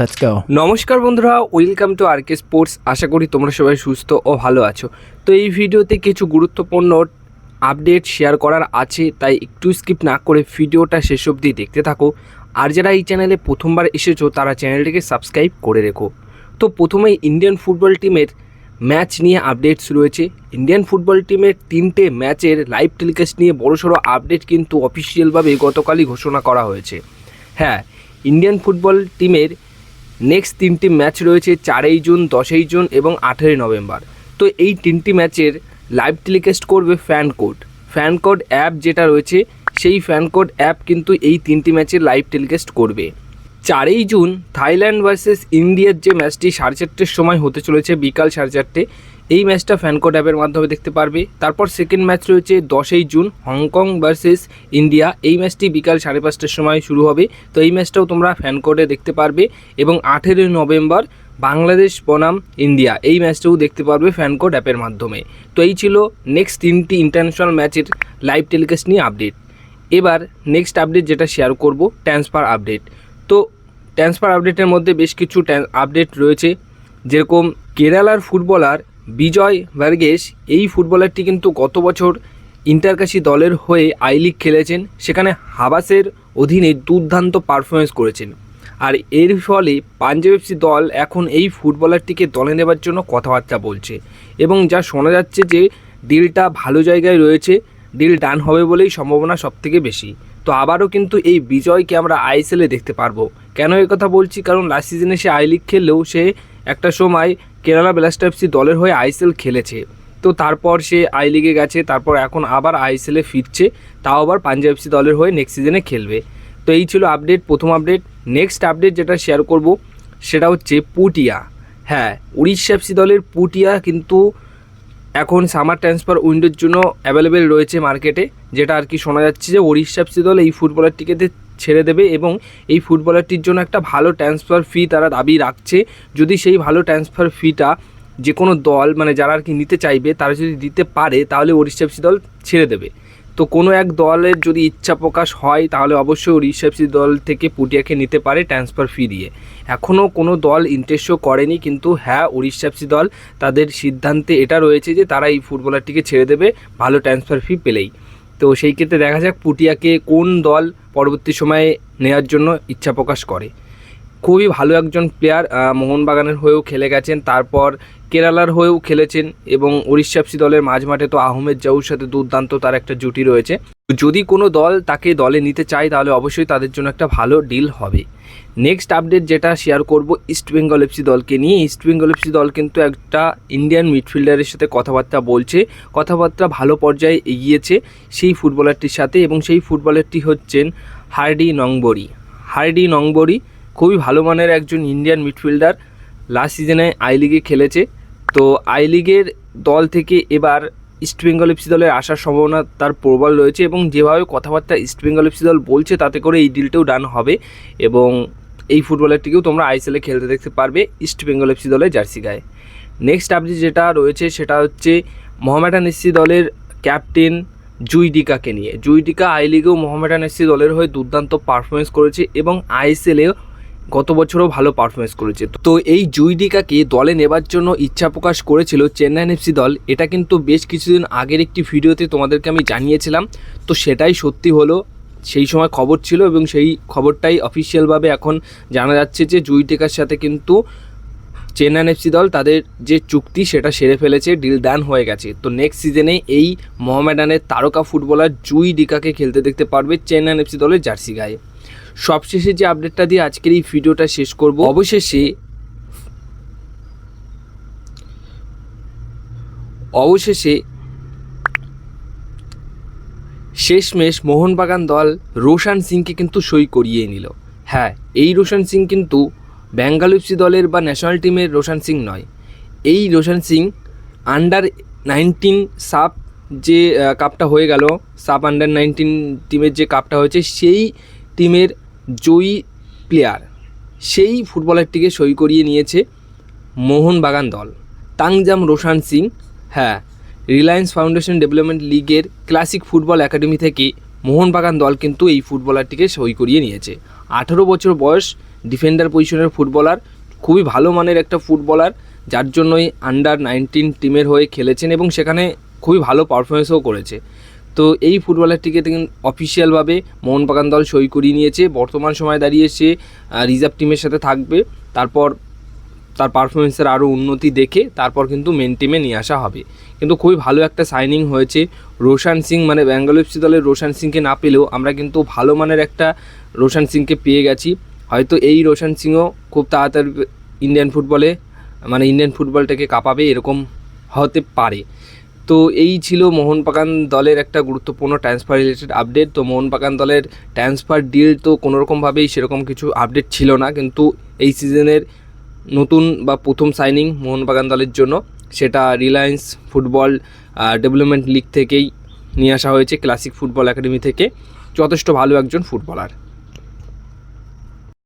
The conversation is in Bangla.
Let's go. নমস্কার বন্ধুরা welcome to R K sports আশা করি তোমরা সবাই সুস্থ ও ভালো আছো। তো এই ভিডিওতে কিছু গুরুত্বপূর্ণ আপডেট শেয়ার করার আছে, তাই একটু স্কিপ না করে ভিডিওটা শেষ অবধি দেখতে থাকো। আর যারা এই চ্যানেলে প্রথমবার এসেছ, তারা চ্যানেলটিকে সাবস্ক্রাইব করে রেখো। তো প্রথমেই ইন্ডিয়ান ফুটবল টিমের ম্যাচ নিয়ে আপডেটস রয়েছে। ইন্ডিয়ান ফুটবল টিমের তিনটে ম্যাচের লাইভ টেলিকাস্ট নিয়ে বড়সড় আপডেট কিন্তু অফিসিয়ালভাবে গতকালই ঘোষণা করা হয়েছে। হ্যাঁ ইন্ডিয়ান ফুটবল টিমের নেক্সট তিনটি ম্যাচ রয়েছে চারই জুন, দশই জুন এবং আঠেরোই নভেম্বর। তো এই তিনটি ম্যাচের লাইভ টেলিকাস্ট করবে FanCode FanCode app যেটা রয়েছে, সেই ফ্যান কোড অ্যাপ কিন্তু এই তিনটি ম্যাচের লাইভ টেলিকাস্ট করবে। চারই জুন থাইল্যান্ড ভার্সেস ইন্ডিয়ার যে ম্যাচটি সাড়ে চারটের সময় হতে চলেছে, বিকাল সাড়ে চারটে। এই ম্যাচটা ফ্যানকোড অ্যাপের মাধ্যমে দেখতে পারবে। তারপর সেকেন্ড ম্যাচ রয়েছে দশই জুন হংকং ভার্সেস ইন্ডিয়া এই ম্যাচটি বিকাল সাড়ে পাঁচটার সময় শুরু হবে। তো এই ম্যাচটাও তোমরা ফ্যানকোডে দেখতে পারবে। এবং আঠেরোই নভেম্বর, বাংলাদেশ বনাম ইন্ডিয়া এই ম্যাচটাও দেখতে পারবে ফ্যানকোড অ্যাপের মাধ্যমে। তো এই ছিল নেক্সট তিনটি ইন্টারন্যাশনাল ম্যাচের লাইভ টেলিকাস্ট নিয়ে আপডেট এবার নেক্সট আপডেট যেটা শেয়ার করব ট্রান্সফার আপডেট তো ট্রান্সফার আপডেটের মধ্যে বেশ কিছু আপডেট রয়েছে। যেরকম কেরালার ফুটবলার বিজয় ভার্গেস এই ফুটবলারটি কিন্তু গত বছর ইন্টারকাশি দলের হয়ে আই লিগ খেলেছেন। সেখানে হাবাসের অধীনে দুর্দান্ত পারফরমেন্স করেছেন। আর এর ফলে পাঞ্জাব এফসি দল এখন এই ফুটবলারটিকে দলে নেবার জন্য কথাবার্তা বলছে। এবং যা শোনা যাচ্ছে যে ডিলটা ভালো জায়গায় রয়েছে ডিল ডান হবে বলেই সম্ভাবনা সবথেকে বেশি। তো আবারও কিন্তু এই বিজয়কে আমরা আইএসএলে দেখতে পারব। কেন কথা বলছি? কারণ লাস্ট সিজনে সে আই লিগ খেললেও সে একটা সময় কেরালা ব্লাস্টার এফসি দলের হয়ে আইএসএল খেলেছে। তো তারপর সে আই লিগে গেছে, তারপর এখন আবার আইএসএলে ফিরছে, তাও আবার পাঞ্জাব এফসি দলের হয়ে নেক্সট সিজনে খেলবে। তো এই ছিল আপডেট প্রথম আপডেট নেক্সট আপডেট যেটা শেয়ার করব, সেটা হচ্ছে পুটিয়া। হ্যাঁ উড়িষ্যা এফসি দলের পুটিয়া কিন্তু এখন সামার ট্রান্সফার উইন্ডোর জন্য অ্যাভেলেবেল রয়েছে মার্কেটে যেটা আর কি শোনা যাচ্ছে যে উড়িষ্যা এফসি দল এই ফুটবলারটিকে ছেড়ে দেবে এবং এই ফুটবলারটির জন্য একটা ভালো ট্রান্সফার ফি তারা দাবি রাখছে। যদি সেই ভালো ট্রান্সফার ফিটা যে কোনো দল মানে যারা আর কি নিতে চাইবে, তারা যদি দিতে পারে, তাহলে উড়িষ্যা এফসি দল ছেড়ে দেবে। তো কোনো এক দলের যদি ইচ্ছা প্রকাশ হয়, তাহলে অবশ্যই উড়িষ্যা এফসি দল থেকে পুটিয়াকে নিতে পারে ট্রান্সফার ফি দিয়ে। এখনও কোনো দল ইন্টারেস্ট শো করেনি, কিন্তু হ্যাঁ উড়িষ্যা এফসি দল তাদের সিদ্ধান্তে এটা রয়েছে যে তারা এই ফুটবলারটিকে ছেড়ে দেবে, ভালো ট্রান্সফার ফি পেলেই। তো সেই ক্ষেত্রে দেখা যাক পুটিয়াকে কোন দল পরবর্তী সময়ে নেওয়ার জন্য ইচ্ছা প্রকাশ করে। খুবই ভালো একজন প্লেয়ার মোহনবাগানের হয়েও খেলে গেছেন। তারপর কেরালার হয়েও খেলেছেন এবং উড়িষ্যা এফসি দলের মাঝ মাঠে তো আহমেদ জাউর সাথে দুর্দান্ত তার একটা জুটি রয়েছে। যদি কোনো দল তাকে দলে নিতে চায়, তাহলে অবশ্যই তাদের জন্য একটা ভালো ডিল হবে। নেক্সট আপডেট যেটা শেয়ার করব ইস্ট বেঙ্গল এফসি দলকে নিয়ে। ইস্ট বেঙ্গল এফসি দল কিন্তু একটা ইন্ডিয়ান মিডফিল্ডারের সাথে কথাবার্তা বলছে। কথাবার্তা ভালো পর্যায়ে এগিয়েছে সেই ফুটবলারটির সাথে এবং সেই ফুটবলারটি হচ্ছেন হার্ডি নংবরি হার্ডি নংবরি খুবই ভালো মানের একজন ইন্ডিয়ান মিডফিল্ডার লাস্ট সিজনে আই লিগে খেলেছে। তো আই লিগের দল থেকে এবার ইস্টবেঙ্গল এফসি দলের আসার সম্ভাবনা তার প্রবল রয়েছে এবং যেভাবে কথাবার্তা ইস্টবেঙ্গল এফসি দল বলছে তাতে করে এই ডিলটাও ডান হবে এবং এই ফুটবলারটিকেও তোমরা আইএসএলে খেলতে দেখতে পারবে ইস্টবেঙ্গল এফসি দলের জার্সি গায়ে। নেক্সট আপডেট যেটা রয়েছে সেটা হচ্ছে মোহামেডান এফসি দলের ক্যাপ্টেন জুইডিকাকে নিয়ে। জুইডিকা আই লিগেও মোহামেডান এফসি দলের হয়ে দুর্দান্ত পারফরমেন্স করেছে এবং আইএসএলেও গত বছরও ভালো পারফরমেন্স করেছে। তো এই জুইডিকাকে দলে নেবার জন্য ইচ্ছা প্রকাশ করেছিল চেন্নাইন এফসি দল। এটা কিন্তু বেশ কিছুদিন আগের একটি ভিডিওতে তোমাদেরকে আমি জানিয়েছিলাম। তো সেটাই সত্যি হলো, সেই সময় খবর ছিল এবং সেই খবরটাই অফিসিয়ালভাবে এখন জানা যাচ্ছে যে জুইডিকার সাথে কিন্তু চেন্নাইন এফসি দল তাদের যে চুক্তি সেটা সেরে ফেলেছে ডিল ডান হয়ে গেছে। তো নেক্সট সিজনে এই মোহামেডানের তারকা ফুটবলার জুই ডিকাকে খেলতে দেখতে পারবে চেন্নাইন এফসি দলের জার্সি গায়ে। সবশেষে যে আপডেটটা দিয়ে আজকের এই ভিডিওটা শেষ করব, অবশেষে অবশেষে শেষমেশ মোহনবাগান দল রোশান সিংকে কিন্তু সই করিয়ে নিল। হ্যাঁ এই রোশান সিং কিন্তু বেঙ্গালু এফসি দলের বা ন্যাশনাল টিমের রোশান সিং নয়। এই রোশান সিং আন্ডার নাইনটিন সাপ যে কাপটা হয়ে গেল সাব আন্ডার নাইনটিন টিমের যে কাপটা হয়েছে, সেই টিমের জয়ী প্লেয়ার সেই ফুটবলারটিকে সই করিয়ে নিয়েছে মোহনবাগান দল। তাংজাম রোশান সিং হ্যাঁ রিলায়েন্স ফাউন্ডেশন ডেভেলপমেন্ট লিগের ক্লাসিক ফুটবল একাডেমি থেকে মোহনবাগান দল কিন্তু এই ফুটবলারটিকে সই করিয়ে নিয়েছে। আঠারো বছর বয়স ডিফেন্ডার পজিশনের ফুটবলার খুবই ভালো মানের একটা ফুটবলার যার জন্যই আন্ডার নাইনটিন টিমের হয়ে খেলেছেন এবং সেখানে খুবই ভালো পারফরমেন্সও করেছে। তো এই ফুটবলারটিকে অফিসিয়ালভাবে মোহনবাগান দল সই করিয়ে নিয়েছে। বর্তমান সময় দাঁড়িয়ে সে রিজার্ভ টিমের সাথে থাকবে। তারপর তার পারফরমেন্সের আরও উন্নতি দেখে তারপর কিন্তু মেন টিমে নিয়ে আসা হবে। কিন্তু খুবই ভালো একটা সাইনিং হয়েছে। রোশান সিং মানে ব্যাঙ্গালোর এফসি দলের রোশান সিংকে না পেলেও আমরা কিন্তু ভালো মানের একটা রোশান সিংকে পেয়ে গেছি। হয়তো এই রোশান সিংও খুব তাড়াতাড়ি ইন্ডিয়ান ফুটবলে মানে ইন্ডিয়ান ফুটবলটাকে কাঁপাবে এরকম হতে পারে। তো এই ছিল মোহনবাগান দলের একটা গুরুত্বপূর্ণ ট্রান্সফার রিলেটেড আপডেট তো মোহনবাগান দলের ট্রান্সফার ডিল তো কোনোরকমভাবেই সেরকম কিছু আপডেট ছিল না, কিন্তু এই সিজনের নতুন বা প্রথম সাইনিং মোহনবাগান দলের জন্য, সেটা রিলায়েন্স ফুটবল ডেভেলপমেন্ট লিগ থেকেই নিয়ে আসা হয়েছে ক্লাসিক ফুটবল একাডেমি থেকে। যথেষ্ট ভালো একজন ফুটবলার